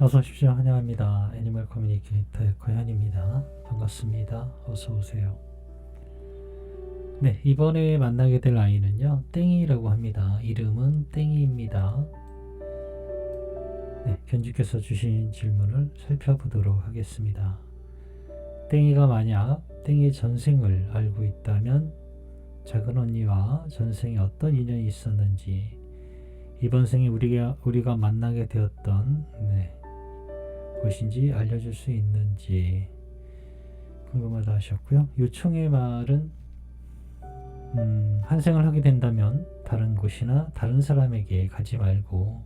어서 오십시오. 환영합니다. 애니멀 커뮤니케이터의 거현입니다. 반갑습니다. 어서 오세요. 네, 이번에 만나게 될 아이는요, 땡이라고 합니다. 이름은 땡이입니다. 네, 견주께서 주신 질문을 살펴보도록 하겠습니다. 땡이가 만약 땡이 전생을 알고 있다면 작은 언니와 전생에 어떤 인연이 있었는지 이번 생에 우리가 우리가 만나게 되었던 네, 것인지 알려줄 수 있는지 궁금하다 하셨고요. 요청의 말은 음, 한생을 하게 된다면 다른 곳이나 다른 사람에게 가지 말고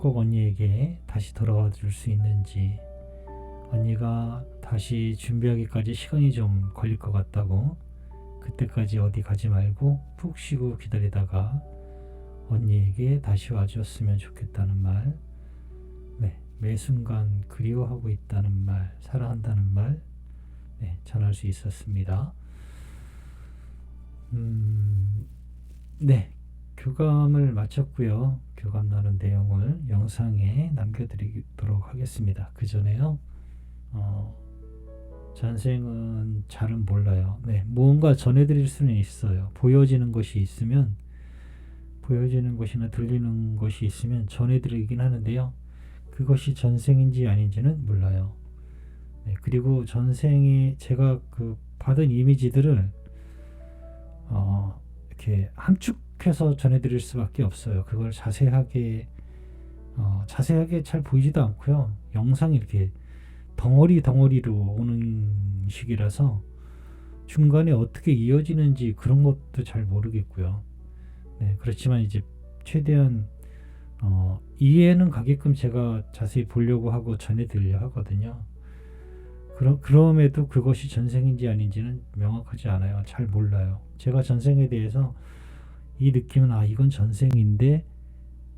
꼭 언니에게 다시 돌아와 줄 수 있는지 언니가 다시 준비하기까지 시간이 좀 걸릴 것 같다고 그때까지 어디 가지 말고 푹 쉬고 기다리다가 언니에게 다시 와줬으면 좋겠다는 말 네, 매 순간 그리워하고 있다는 말 사랑한다는 말 네, 전할 수 있었습니다 음, 네 교감을 마쳤고요 교감 나눈 내용을 영상에 남겨드리도록 하겠습니다 그 전에요 어, 전생은 잘은 몰라요. 네, 무언가 전해드릴 수는 있어요. 보여지는 것이 있으면 보여지는 것이나 들리는 것이 있으면 전해드리긴 하는데요. 그것이 전생인지 아닌지는 몰라요. 네, 그리고 전생에 제가 그 받은 이미지들을 어, 이렇게 함축해서 전해드릴 수밖에 없어요. 그걸 자세하게 어, 자세하게 잘 보이지도 않고요. 영상이 이렇게 덩어리 덩어리로 오는 식이라서 중간에 어떻게 이어지는지 그런 것도 잘 모르겠고요. 네, 그렇지만 이제 최대한 어, 이해는 가게끔 제가 자세히 보려고 하고 전해드리려 하거든요. 그러, 그럼에도 그것이 전생인지 아닌지는 명확하지 않아요. 잘 몰라요. 제가 전생에 대해서 이 느낌은 아 이건 전생인데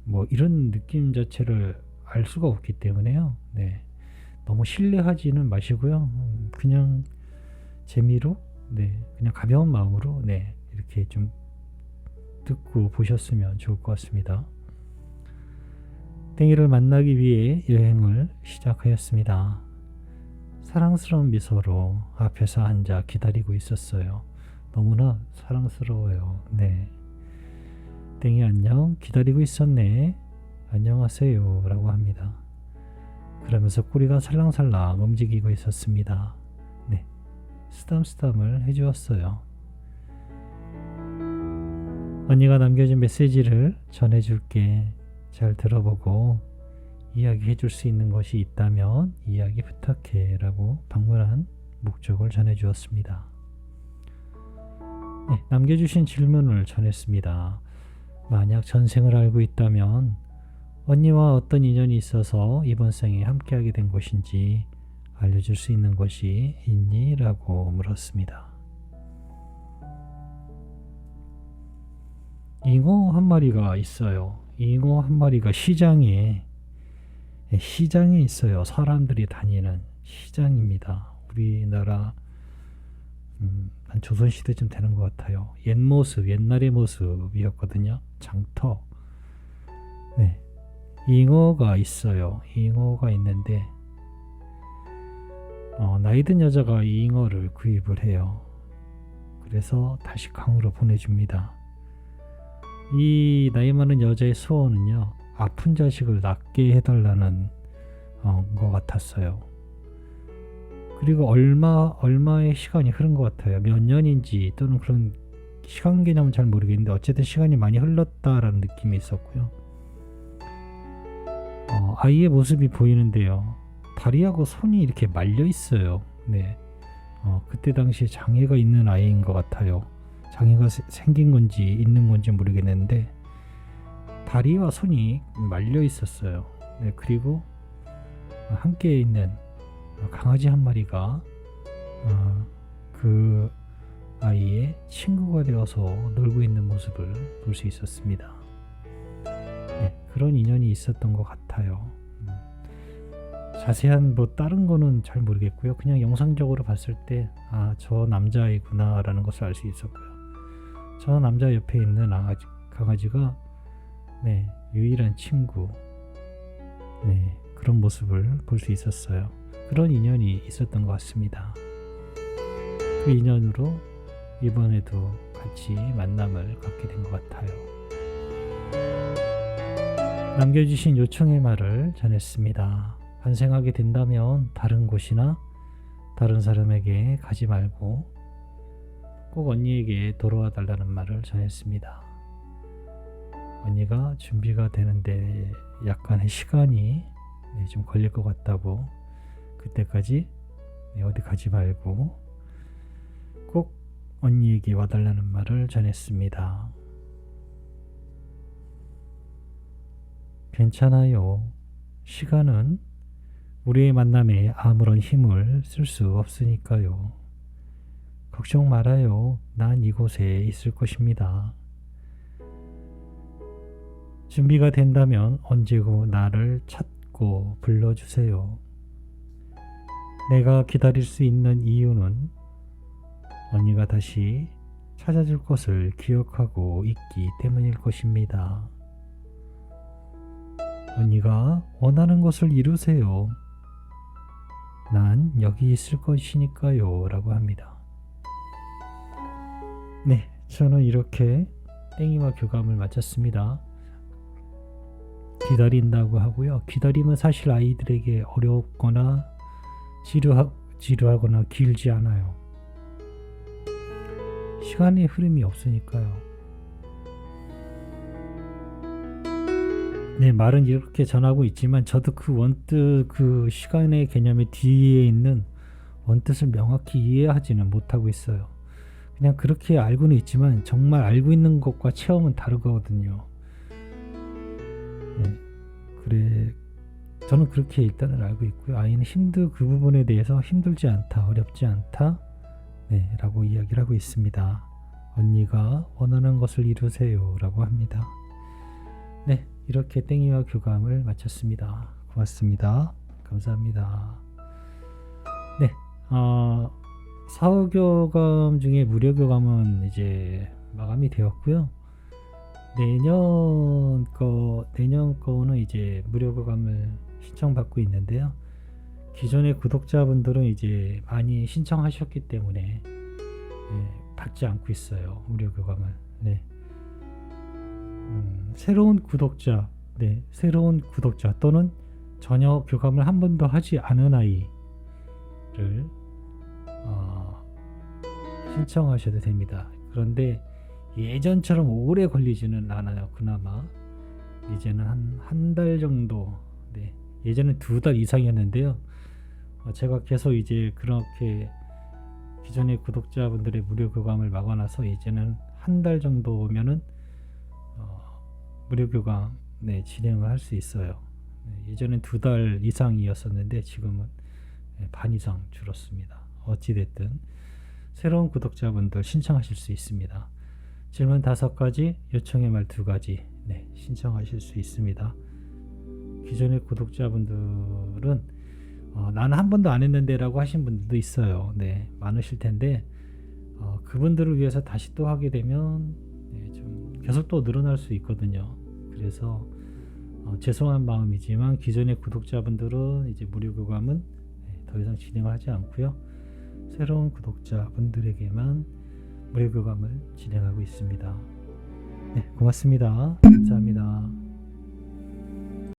뭐 이런 느낌 자체를 알 수가 없기 때문에요. 네. 너무 신뢰하지는 마시고요. 음, 그냥 재미로, 네, 그냥 가벼운 마음으로, 네, 이렇게 좀 듣고 보셨으면 좋을 것 같습니다. 땡이를 만나기 위해 여행을 시작하였습니다. 사랑스러운 미소로 앞에서 앉아 기다리고 있었어요. 너무나 사랑스러워요. 네. 땡이 안녕, 기다리고 있었네. 안녕하세요. 라고 합니다. 그러면서 꼬리가 살랑살랑 움직이고 있었습니다. 네. 쓰담쓰담을 해주었어요. 언니가 남겨준 메시지를 전해줄게. 잘 들어보고 이야기해 줄 수 있는 것이 있다면 이야기 부탁해. 라고 방문한 목적을 전해 주었습니다. 네, 남겨주신 질문을 전했습니다. 만약 전생을 알고 있다면 언니와 어떤 인연이 있어서 이번 생에 함께하게 된 것인지 알려줄 수 있는 것이 있니? 라고 물었습니다. 잉어 한 마리가 있어요. 잉어 한 마리가 시장에 시장에 있어요. 사람들이 다니는 시장입니다. 우리나라 음, 한 조선시대쯤 되는 것 같아요. 옛 모습, 옛날의 모습이었거든요. 장터. 네. 잉어가 있어요. 잉어가 있는데 어, 나이든 여자가 이 잉어를 구입을 해요. 그래서 다시 강으로 보내줍니다. 이 나이 많은 여자의 소원은요, 아픈 자식을 낫게 해달라는 어, 것 같았어요. 그리고 얼마 얼마의 시간이 흐른 것 같아요. 몇 년인지 또는 그런 시간 개념은 잘 모르겠는데 어쨌든 시간이 많이 흘렀다라는 느낌이 있었고요. 어, 아이의 모습이 보이는데요. 다리하고 손이 이렇게 말려 있어요. 네. 어, 그때 당시에 장애가 있는 아이인 것 같아요. 장애가 세, 생긴 건지 있는 건지 모르겠는데 다리와 손이 말려 있었어요. 네, 그리고 함께 있는 강아지 한 마리가 어, 그 아이의 친구가 되어서 놀고 있는 모습을 볼 수 있었습니다. 네, 그런 인연이 있었던 것 같아요. 음, 자세한 뭐 다른 거는 잘 모르겠고요. 그냥 영상적으로 봤을 때 아 저 남자이구나라는 것을 알 수 있었고요. 저 남자 옆에 있는 강아지, 강아지가 네 유일한 친구 네 그런 모습을 볼 수 있었어요. 그런 인연이 있었던 것 같습니다. 그 인연으로 이번에도 같이 만남을 갖게 된 것 같아요. 남겨주신 요청의 말을 전했습니다. 반생하게 된다면 다른 곳이나 다른 사람에게 가지 말고 꼭 언니에게 돌아와 달라는 말을 전했습니다. 언니가 준비가 되는데 약간의 시간이 네, 좀 걸릴 것 같다고 그때까지 네, 어디 가지 말고 꼭 언니에게 와달라는 말을 전했습니다. 괜찮아요. 시간은 우리의 만남에 아무런 힘을 쓸 수 없으니까요. 걱정 말아요. 난 이곳에 있을 것입니다. 준비가 된다면 언제고 나를 찾고 불러주세요. 내가 기다릴 수 있는 이유는 언니가 다시 찾아줄 것을 기억하고 있기 때문일 것입니다. 언니가 원하는 것을 이루세요. 난 여기 있을 것이니까요. 라고 합니다. 네, 저는 이렇게 땡이와 교감을 마쳤습니다. 기다린다고 하고요. 기다림은 사실 아이들에게 어렵거나 지루하, 지루하거나 길지 않아요. 시간의 흐름이 없으니까요. 네, 말은 이렇게 전하고 있지만 저도 그 원뜻 그 시간의 개념의 뒤에 있는 원뜻을 명확히 이해하지는 못하고 있어요. 그냥 그렇게 알고는 있지만 정말 알고 있는 것과 체험은 다르거든요. 네, 그래 저는 그렇게 일단은 알고 있고요. 아이는 힘들 그 부분에 대해서 힘들지 않다, 어렵지 않다, 네, 라고 이야기를 하고 있습니다. 언니가 원하는 것을 이루세요라고 합니다. 네, 이렇게 땡이와 교감을 마쳤습니다. 고맙습니다. 감사합니다. 네, 어, 사후교감 중에 무료교감은 이제 마감이 되었고요. 내년 거 내년 거는 이제 무료교감을 신청받고 있는데요. 기존의 구독자분들은 이제 많이 신청하셨기 때문에 네, 받지 않고 있어요. 무료교감을. 네. 음, 새로운 구독자, 네, 새로운 구독자 또는 전혀 교감을 한 번도 하지 않은 아이를 어, 신청하셔도 됩니다. 그런데 예전처럼 오래 걸리지는 않아요. 그나마 이제는 한 한 달 정도. 네, 예전엔 두달 이상이었는데요. 어, 제가 계속 이제 그렇게 기존의 구독자분들의 무료 교감을 막아놔서 이제는 한 달 정도면은 어, 무료 교감 네, 진행을 할 수 있어요. 네, 예전엔 두 달 이상이었었는데 지금은 네, 반 이상 줄었습니다. 어찌 됐든 새로운 구독자분들 신청하실 수 있습니다. 질문 다섯 가지, 요청의 말 두 가지 네, 신청하실 수 있습니다. 기존의 구독자분들은 어, 나는 한 번도 안 했는데라고 하신 분들도 있어요. 네, 많으실 텐데 어, 그분들을 위해서 다시 또 하게 되면 네, 좀 계속 또 늘어날 수 있거든요. 그래서 어, 죄송한 마음이지만 기존의 구독자분들은 이제 무료 교감은 네, 더 이상 진행을 하지 않고요. 새로운 구독자분들에게만 무료 교감을 진행하고 있습니다. 네, 고맙습니다. 감사합니다.